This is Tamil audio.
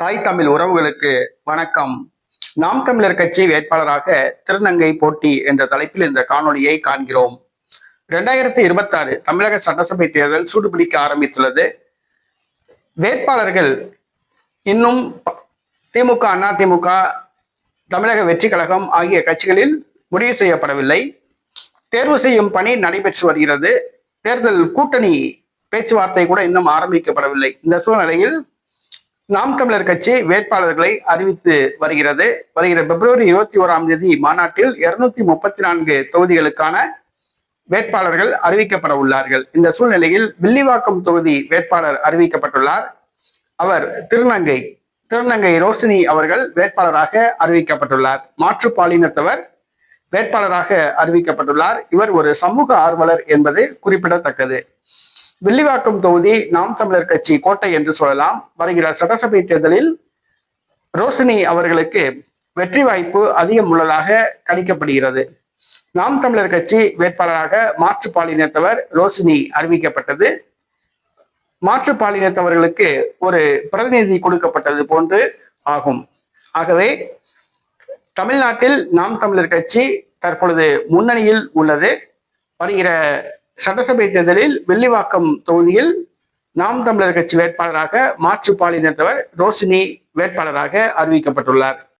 தாய் தமிழ் உறவுகளுக்கு வணக்கம். நாம் தமிழர் கட்சி வேட்பாளராக திருநங்கை போட்டி என்ற தலைப்பில் இந்த காணொலியை காண்கிறோம். இரண்டாயிரத்தி இருபத்தாறு தமிழக சட்டசபை தேர்தல் சூடுபிடிக்க ஆரம்பித்துள்ளது. வேட்பாளர்கள் இன்னும் திமுக அண்ணா திமுக தமிழக வெற்றி கழகம் ஆகிய கட்சிகளில் முடிவு செய்யப்படவில்லை. தேர்வு செய்யும் பணி நடைபெற்று வருகிறது. தேர்தல் கூட்டணி பேச்சுவார்த்தை கூட இன்னும் ஆரம்பிக்கப்படவில்லை. இந்த சூழ்நிலையில் நாம் தமிழர் கட்சி வேட்பாளர்களை அறிவித்து வருகிறது. வருகிற பிப்ரவரி இருபத்தி ஓராம் தேதி மாநாட்டில் இருநூத்தி முப்பத்தி நான்கு தொகுதிகளுக்கான வேட்பாளர்கள் அறிவிக்கப்பட உள்ளார்கள். இந்த சூழ்நிலையில் வில்லிவாக்கம் தொகுதி வேட்பாளர் அறிவிக்கப்பட்டுள்ளார். அவர் திருநங்கை திருநங்கை ரோஷினி அவர்கள் வேட்பாளராக அறிவிக்கப்பட்டுள்ளார். மாற்று பாலினத்தவர் வேட்பாளராக அறிவிக்கப்பட்டுள்ளார். இவர் ஒரு சமூக ஆர்வலர் என்பது குறிப்பிடத்தக்கது. வில்லிவாக்கம் தொகுதி நாம் தமிழர் கட்சி கோட்டை என்று சொல்லலாம். வருகிற சட்டசபை தேர்தலில் ரோஷினி அவர்களுக்கு வெற்றி வாய்ப்பு அதிகம் உள்ளதாக கணிக்கப்படுகிறது. நாம் தமிழர் கட்சி வேட்பாளராக மாற்று பாலினத்தவர் ரோஷினி அறிவிக்கப்பட்டது. மாற்று பாலினத்தவர்களுக்கு ஒரு பிரதிநிதி கொடுக்கப்பட்டது போன்று ஆகும். ஆகவே தமிழ்நாட்டில் நாம் தமிழர் கட்சி தற்பொழுது முன்னணியில் உள்ளது. வருகிற சட்டசபை தேர்தலில் வெள்ளிவாக்கம் தொகுதியில் நாம் தமிழர் கட்சி வேட்பாளராக மாற்று பாலினத்தவர் ரோஷினி வேட்பாளராக அறிவிக்கப்பட்டுள்ளார்.